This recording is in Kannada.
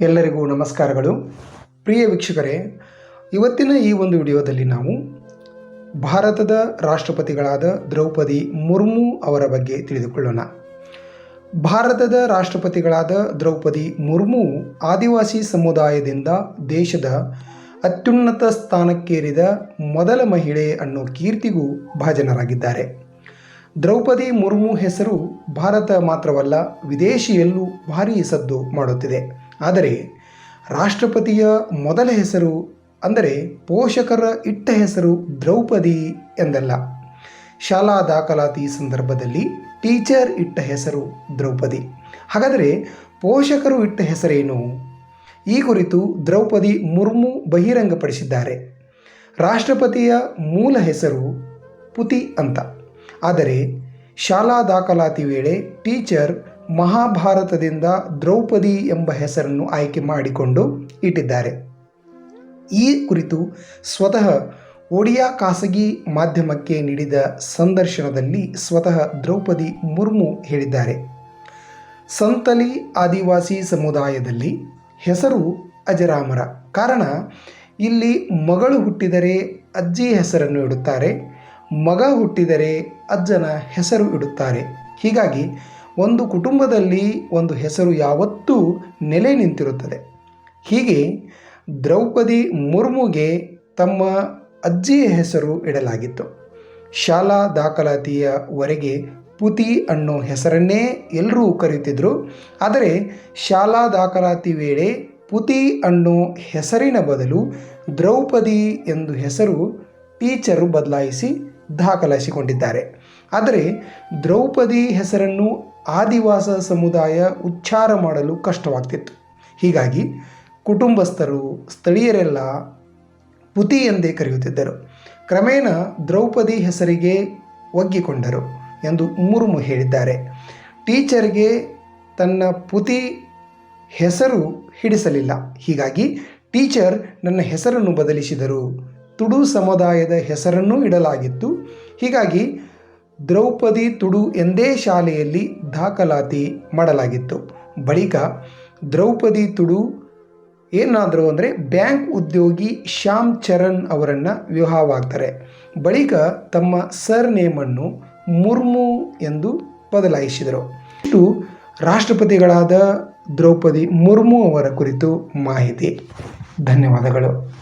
ಎಲ್ಲರಿಗೂ ನಮಸ್ಕಾರಗಳು. ಪ್ರಿಯ ವೀಕ್ಷಕರೇ, ಇವತ್ತಿನ ಈ ಒಂದು ವಿಡಿಯೋದಲ್ಲಿ ನಾವು ಭಾರತದ ರಾಷ್ಟ್ರಪತಿಗಳಾದ ದ್ರೌಪದಿ ಮುರ್ಮು ಅವರ ಬಗ್ಗೆ ತಿಳಿದುಕೊಳ್ಳೋಣ. ಭಾರತದ ರಾಷ್ಟ್ರಪತಿಗಳಾದ ದ್ರೌಪದಿ ಮುರ್ಮು ಆದಿವಾಸಿ ಸಮುದಾಯದಿಂದ ದೇಶದ ಅತ್ಯುನ್ನತ ಸ್ಥಾನಕ್ಕೇರಿದ ಮೊದಲ ಮಹಿಳೆ ಅನ್ನೋ ಕೀರ್ತಿಗೂ ಭಾಜನರಾಗಿದ್ದಾರೆ. ದ್ರೌಪದಿ ಮುರ್ಮು ಹೆಸರು ಭಾರತ ಮಾತ್ರವಲ್ಲ, ವಿದೇಶಿಯಲ್ಲೂ ಭಾರೀ ಸದ್ದು ಮಾಡುತ್ತಿದೆ. ಆದರೆ ರಾಷ್ಟ್ರಪತಿಯ ಮೊದಲ ಹೆಸರು ಅಂದರೆ ಪೋಷಕರ ಇಟ್ಟ ಹೆಸರು ದ್ರೌಪದಿ ಎಂದಲ್ಲ. ಶಾಲಾ ದಾಖಲಾತಿ ಸಂದರ್ಭದಲ್ಲಿ ಟೀಚರ್ ಇಟ್ಟ ಹೆಸರು ದ್ರೌಪದಿ. ಹಾಗಾದರೆ ಪೋಷಕರು ಇಟ್ಟ ಹೆಸರೇನು? ಈ ಕುರಿತು ದ್ರೌಪದಿ ಮುರ್ಮು ಬಹಿರಂಗಪಡಿಸಿದ್ದಾರೆ. ರಾಷ್ಟ್ರಪತಿಯ ಮೂಲ ಹೆಸರು ಪುತಿ ಅಂತ. ಆದರೆ ಶಾಲಾ ದಾಖಲಾತಿ ವೇಳೆ ಟೀಚರ್ ಮಹಾಭಾರತದಿಂದ ದ್ರೌಪದಿ ಎಂಬ ಹೆಸರನ್ನು ಆಯ್ಕೆ ಮಾಡಿಕೊಂಡು ಇಟ್ಟಿದ್ದಾರೆ. ಈ ಕುರಿತು ಸ್ವತಃ ಒಡಿಯಾ ಖಾಸಗಿ ಮಾಧ್ಯಮಕ್ಕೆ ನೀಡಿದ ಸಂದರ್ಶನದಲ್ಲಿ ಸ್ವತಃ ದ್ರೌಪದಿ ಮುರ್ಮು ಹೇಳಿದ್ದಾರೆ. ಸಂತಲಿ ಆದಿವಾಸಿ ಸಮುದಾಯದಲ್ಲಿ ಹೆಸರು ಅಜರಾಮರ. ಕಾರಣ, ಇಲ್ಲಿ ಮಗಳು ಹುಟ್ಟಿದರೆ ಅಜ್ಜಿ ಹೆಸರನ್ನು ಇಡುತ್ತಾರೆ, ಮಗ ಹುಟ್ಟಿದರೆ ಅಜ್ಜನ ಹೆಸರು ಇಡುತ್ತಾರೆ. ಹೀಗಾಗಿ ಒಂದು ಕುಟುಂಬದಲ್ಲಿ ಒಂದು ಹೆಸರು ಯಾವತ್ತೂ ನೆಲೆ ನಿಂತಿರುತ್ತದೆ. ಹೀಗೆ ದ್ರೌಪದಿ ಮುರ್ಮುಗೆ ತಮ್ಮ ಅಜ್ಜಿಯ ಹೆಸರು ಇಡಲಾಗಿತ್ತು. ಶಾಲಾ ದಾಖಲಾತಿಯವರೆಗೆ ಪುತಿ ಅನ್ನೋ ಹೆಸರನ್ನೇ ಎಲ್ಲರೂ ಕರೆಯುತ್ತಿದ್ದರು ಆದರೆ ಶಾಲಾ ದಾಖಲಾತಿ ವೇಳೆ ಪುತಿ ಅನ್ನೋ ಹೆಸರಿನ ಬದಲು ದ್ರೌಪದಿ ಎಂದು ಹೆಸರು ಟೀಚರು ಬದಲಾಯಿಸಿ ದಾಖಲಿಸಿಕೊಂಡಿದ್ದಾರೆ ಆದರೆ ದ್ರೌಪದಿ ಹೆಸರನ್ನು ಆದಿವಾಸ ಸಮುದಾಯ ಉಚ್ಚಾರ ಮಾಡಲು ಕಷ್ಟವಾಗ್ತಿತ್ತು. ಹೀಗಾಗಿ ಕುಟುಂಬಸ್ಥರು, ಸ್ಥಳೀಯರೆಲ್ಲ ಪುತಿ ಎಂದೇ ಕರೆಯುತ್ತಿದ್ದರು. ಕ್ರಮೇಣ ದ್ರೌಪದಿ ಹೆಸರಿಗೆ ಒಗ್ಗಿಕೊಂಡರು ಎಂದು ಮುರುಮು ಹೇಳಿದ್ದಾರೆ. ಟೀಚರ್ಗೆ ತನ್ನ ಪುತಿ ಹೆಸರು ಹಿಡಿಸಲಿಲ್ಲ. ಹೀಗಾಗಿ ಟೀಚರ್ ನನ್ನ ಹೆಸರನ್ನು ಬದಲಿಸಿದರು. ತುಡು ಸಮುದಾಯದ ಹೆಸರನ್ನು ಇಡಲಾಗಿತ್ತು. ಹೀಗಾಗಿ ದ್ರೌಪದಿ ತುಡು ಎಂದೇ ಶಾಲೆಯಲ್ಲಿ ದಾಖಲಾತಿ ಮಾಡಲಾಗಿತ್ತು. ಬಳಿಕ ದ್ರೌಪದಿ ತುಡು ಏನಾದರೂ ಅಂದರೆ ಬ್ಯಾಂಕ್ ಉದ್ಯೋಗಿ ಶ್ಯಾಮ್ ಚರಣ್ ಅವರನ್ನು ವಿವಾಹವಾಗ್ತಾರೆ. ಬಳಿಕ ತಮ್ಮ ಸರ್ ನೇಮನ್ನು ಮುರ್ಮು ಎಂದು ಬದಲಾಯಿಸಿದರು. ಇದು ರಾಷ್ಟ್ರಪತಿಗಳಾದ ದ್ರೌಪದಿ ಮುರ್ಮು ಅವರ ಕುರಿತು ಮಾಹಿತಿ. ಧನ್ಯವಾದಗಳು.